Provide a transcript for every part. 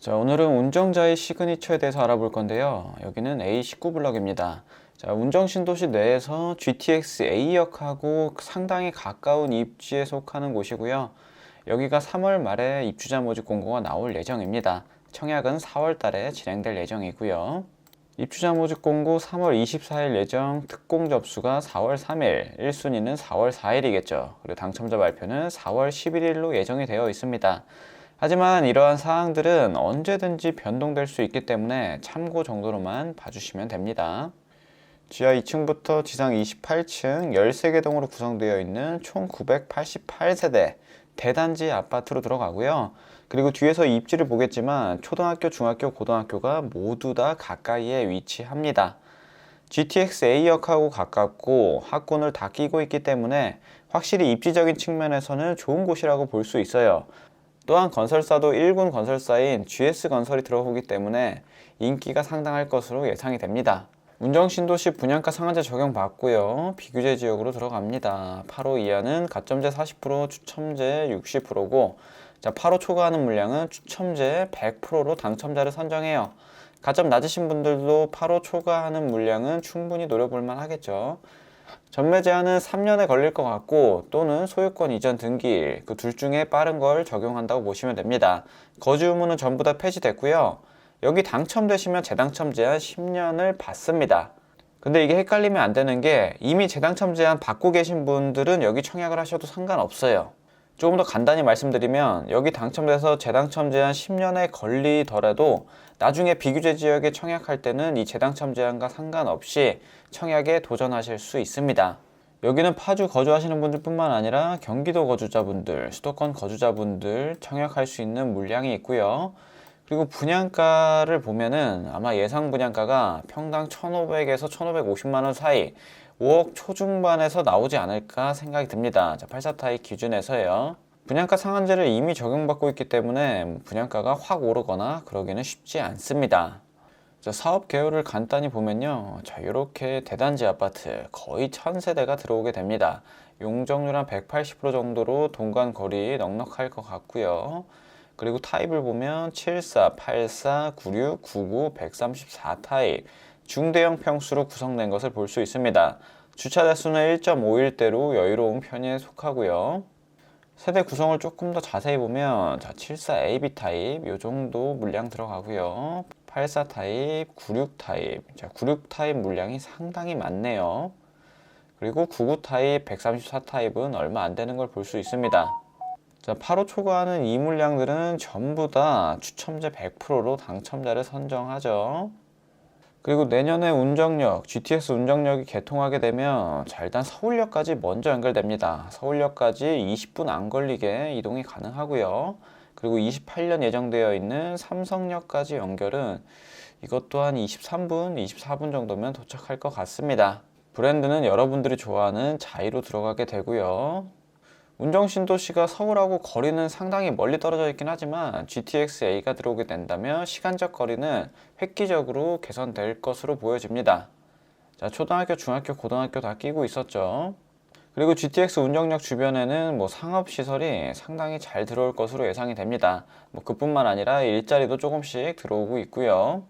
자, 오늘은 운정자의 시그니처에 대해서 알아볼 건데요. 여기는 A19 블럭입니다. 자, 운정신도시 내에서 GTX A역하고 상당히 가까운 입지에 속하는 곳이고요. 여기가 3월 말에 입주자 모집 공고가 나올 예정입니다. 청약은 4월 달에 진행될 예정이고요. 입주자 모집 공고 3월 24일 예정, 특공 접수가 4월 3일, 1순위는 4월 4일이겠죠. 그리고 당첨자 발표는 4월 11일로 예정이 되어 있습니다. 하지만 이러한 사항들은 언제든지 변동될 수 있기 때문에 참고 정도로만 봐주시면 됩니다. 지하 2층부터 지상 28층 13개 동으로 구성되어 있는 총 988세대 대단지 아파트로 들어가고요. 그리고 뒤에서 입지를 보겠지만 초등학교, 중학교, 고등학교가 모두 다 가까이에 위치합니다. GTX A역하고 가깝고 학군을 다 끼고 있기 때문에 확실히 입지적인 측면에서는 좋은 곳이라고 볼 수 있어요. 또한 건설사도 1군 건설사인 GS건설이 들어오기 때문에 인기가 상당할 것으로 예상이 됩니다. 운정신도시 분양가 상한제 적용받고요. 비규제 지역으로 들어갑니다. 8호 이하는 가점제 40%, 추첨제 60%고 자, 8호 초과하는 물량은 추첨제 100%로 당첨자를 선정해요. 가점 낮으신 분들도 8호 초과하는 물량은 충분히 노려볼 만 하겠죠. 전매 제한은 3년에 걸릴 것 같고 또는 소유권 이전 등기일 그 둘 중에 빠른 걸 적용한다고 보시면 됩니다. 거주 의무는 전부 다 폐지됐고요. 여기 당첨되시면 재당첨 제한 10년을 받습니다. 근데 이게 헷갈리면 안 되는 게 이미 재당첨 제한 받고 계신 분들은 여기 청약을 하셔도 상관없어요. 조금 더 간단히 말씀드리면 여기 당첨돼서 재당첨 제한 10년에 걸리더라도 나중에 비규제 지역에 청약할 때는 이 재당첨 제한과 상관없이 청약에 도전하실 수 있습니다. 여기는 파주 거주하시는 분들뿐만 아니라 경기도 거주자분들, 수도권 거주자분들 청약할 수 있는 물량이 있고요. 그리고 분양가를 보면은 아마 예상 분양가가 평당 1,500에서 1,550만 원 사이 5억 초중반에서 나오지 않을까 생각이 듭니다. 자, 84타입 기준에서요. 분양가 상한제를 이미 적용받고 있기 때문에 분양가가 확 오르거나 그러기는 쉽지 않습니다. 자, 사업 개요를 간단히 보면요. 자, 이렇게 대단지 아파트 거의 1000세대가 들어오게 됩니다. 용적률 한 180% 정도로 동간 거리 넉넉할 것 같고요. 그리고 타입을 보면 74, 84, 96, 99, 134 타입 중대형 평수로 구성된 것을 볼 수 있습니다. 주차 대수는 1.5일대로 여유로운 편에 속하고요. 세대 구성을 조금 더 자세히 보면 자, 74 AB 타입 요 정도 물량 들어가고요. 84 타입, 96 타입. 자, 96 타입 물량이 상당히 많네요. 그리고 99 타입, 134 타입은 얼마 안 되는 걸 볼 수 있습니다. 자, 8호 초과하는 이 물량들은 전부 다 추첨제 100%로 당첨자를 선정하죠. 그리고 내년에 운정역, GTX 운정역이 개통하게 되면 자, 일단 서울역까지 먼저 연결됩니다. 서울역까지 20분 안 걸리게 이동이 가능하고요. 그리고 28년 예정되어 있는 삼성역까지 연결은 이것 또한 23분, 24분 정도면 도착할 것 같습니다. 브랜드는 여러분들이 좋아하는 자이로 들어가게 되고요. 운정신도시가 서울하고 거리는 상당히 멀리 떨어져 있긴 하지만 GTX A가 들어오게 된다면 시간적 거리는 획기적으로 개선될 것으로 보여집니다. 자, 초등학교, 중학교, 고등학교 다 끼고 있었죠. 그리고 GTX 운정역 주변에는 뭐 상업시설이 상당히 잘 들어올 것으로 예상이 됩니다. 뭐 그뿐만 아니라 일자리도 조금씩 들어오고 있고요.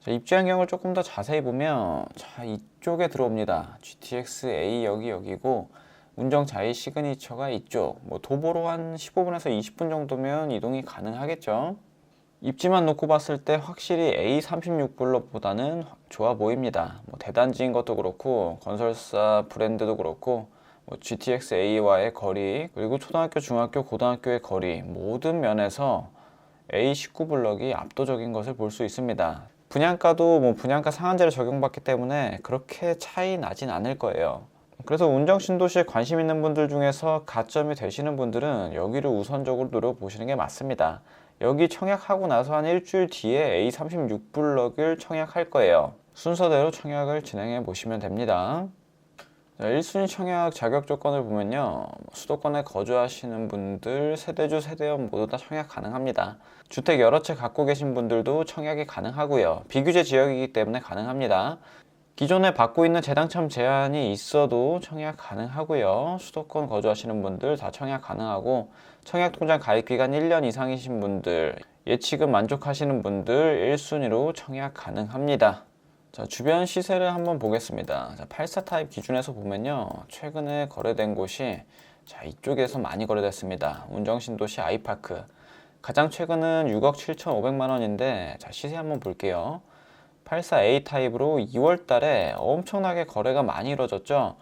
자, 입지 환경을 조금 더 자세히 보면 자, 이쪽에 들어옵니다. GTX A 여기 여기고 운정 자이 시그니처가 이쪽. 뭐 도보로 한 15분에서 20분 정도면 이동이 가능하겠죠. 입지만 놓고 봤을 때 확실히 A36 블럭보다는 좋아 보입니다. 뭐 대단지인 것도 그렇고 건설사 브랜드도 그렇고 뭐 GTX A와의 거리 그리고 초등학교, 중학교, 고등학교의 거리 모든 면에서 A19 블럭이 압도적인 것을 볼 수 있습니다. 분양가도 뭐 분양가 상한제를 적용받기 때문에 그렇게 차이 나진 않을 거예요. 그래서 운정 신도시에 관심 있는 분들 중에서 가점이 되시는 분들은 여기를 우선적으로 노려보시는 게 맞습니다. 여기 청약하고 나서 한 일주일 뒤에 A36 블럭을 청약할 거예요. 순서대로 청약을 진행해 보시면 됩니다. 자, 1순위 청약 자격 조건을 보면요. 수도권에 거주하시는 분들, 세대주, 세대원 모두 다 청약 가능합니다. 주택 여러 채 갖고 계신 분들도 청약이 가능하고요. 비규제 지역이기 때문에 가능합니다. 기존에 받고 있는 재당첨 제한이 있어도 청약 가능하고요. 수도권 거주하시는 분들 다 청약 가능하고 청약 통장 가입 기간 1년 이상이신 분들, 예치금 만족하시는 분들 1순위로 청약 가능합니다. 자, 주변 시세를 한번 보겠습니다. 자, 84 타입 기준에서 보면요. 최근에 거래된 곳이 자, 이쪽에서 많이 거래됐습니다. 운정신도시 아이파크. 가장 최근은 6억 7,500만 원인데 자, 시세 한번 볼게요. 84A 타입으로 2월 달에 엄청나게 거래가 많이 이루어졌죠.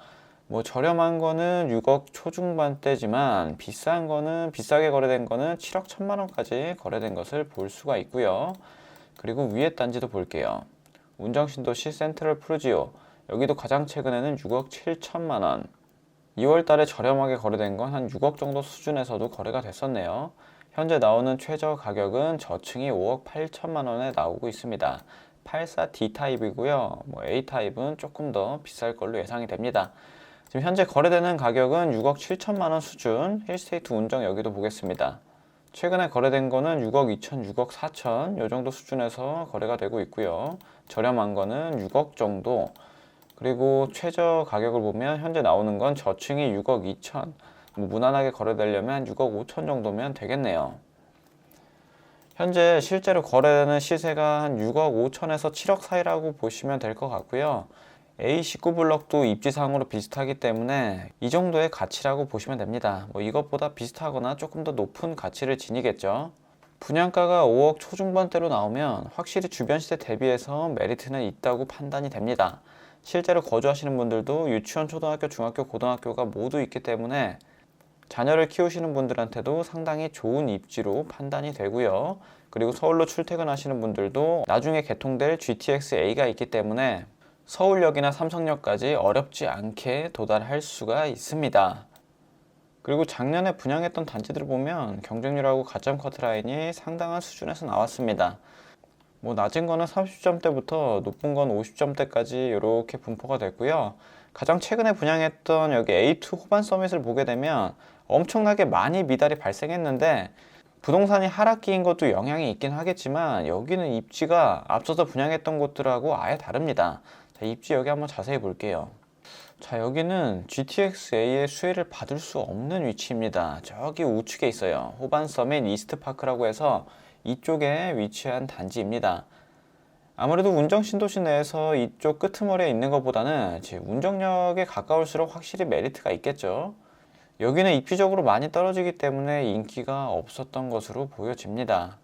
뭐 저렴한 거는 6억 초중반대지만 비싼 거는 비싸게 거래된 거는 7억 1천만 원까지 거래된 것을 볼 수가 있고요. 그리고 위에 단지도 볼게요. 운정신도시 센트럴 푸르지오 여기도 가장 최근에는 6억 7천만 원 2월 달에 저렴하게 거래된 건 한 6억 정도 수준에서도 거래가 됐었네요. 현재 나오는 최저 가격은 저층이 5억 8천만 원에 나오고 있습니다. 84D 타입이고요. 뭐 A 타입은 조금 더 비쌀 걸로 예상이 됩니다. 지금 현재 거래되는 가격은 6억 7천만 원 수준. 힐스테이트 운정 여기도 보겠습니다. 최근에 거래된 거는 6억 2천, 6억 4천 요 정도 수준에서 거래가 되고 있고요. 저렴한 거는 6억 정도. 그리고 최저 가격을 보면 현재 나오는 건 저층이 6억 2천. 뭐 무난하게 거래되려면 6억 5천 정도면 되겠네요. 현재 실제로 거래되는 시세가 한 6억 5천에서 7억 사이라고 보시면 될 것 같고요. A19 블럭도 입지상으로 비슷하기 때문에 이 정도의 가치라고 보시면 됩니다. 뭐 이것보다 비슷하거나 조금 더 높은 가치를 지니겠죠. 분양가가 5억 초중반대로 나오면 확실히 주변 시세 대비해서 메리트는 있다고 판단이 됩니다. 실제로 거주하시는 분들도 유치원, 초등학교, 중학교, 고등학교가 모두 있기 때문에 자녀를 키우시는 분들한테도 상당히 좋은 입지로 판단이 되고요. 그리고 서울로 출퇴근하시는 분들도 나중에 개통될 GTX A가 있기 때문에 서울역이나 삼성역까지 어렵지 않게 도달할 수가 있습니다. 그리고 작년에 분양했던 단지들을 보면 경쟁률하고 가점 커트라인이 상당한 수준에서 나왔습니다. 뭐 낮은 거는 30점대부터 높은 건 50점대까지 이렇게 분포가 됐고요. 가장 최근에 분양했던 여기 A2 호반 서밋을 보게 되면 엄청나게 많이 미달이 발생했는데 부동산이 하락기인 것도 영향이 있긴 하겠지만 여기는 입지가 앞서서 분양했던 곳들하고 아예 다릅니다. 자, 입지 여기 한번 자세히 볼게요. 자, 여기는 GTX-A의 수혜를 받을 수 없는 위치입니다. 저기 우측에 있어요. 호반 서밋 이스트파크라고 해서 이쪽에 위치한 단지입니다. 아무래도 운정 신도시 내에서 이쪽 끄트머리에 있는 것보다는 운정역에 가까울수록 확실히 메리트가 있겠죠. 여기는 입지적으로 많이 떨어지기 때문에 인기가 없었던 것으로 보여집니다.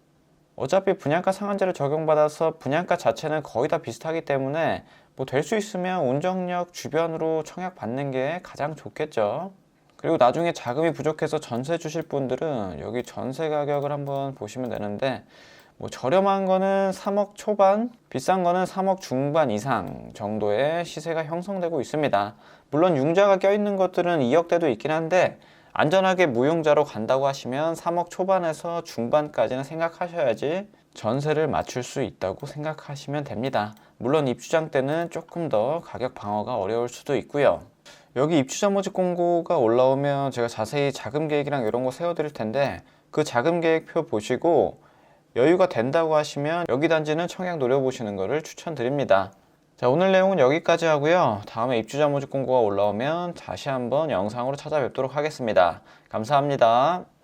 어차피 분양가 상한제를 적용받아서 분양가 자체는 거의 다 비슷하기 때문에 뭐 될 수 있으면 운정역 주변으로 청약 받는 게 가장 좋겠죠. 그리고 나중에 자금이 부족해서 전세 주실 분들은 여기 전세 가격을 한번 보시면 되는데 뭐 저렴한 거는 3억 초반, 비싼 거는 3억 중반 이상 정도의 시세가 형성되고 있습니다. 물론 융자가 껴있는 것들은 2억대도 있긴 한데 안전하게 무용자로 간다고 하시면 3억 초반에서 중반까지는 생각하셔야지 전세를 맞출 수 있다고 생각하시면 됩니다. 물론 입주장 때는 조금 더 가격 방어가 어려울 수도 있고요. 여기 입주자 모집 공고가 올라오면 제가 자세히 자금 계획이랑 이런 거 세워드릴 텐데 그 자금 계획표 보시고 여유가 된다고 하시면 여기 단지는 청약 노려보시는 것을 추천드립니다. 자, 오늘 내용은 여기까지 하고요. 다음에 입주자 모집 공고가 올라오면 다시 한번 영상으로 찾아뵙도록 하겠습니다. 감사합니다.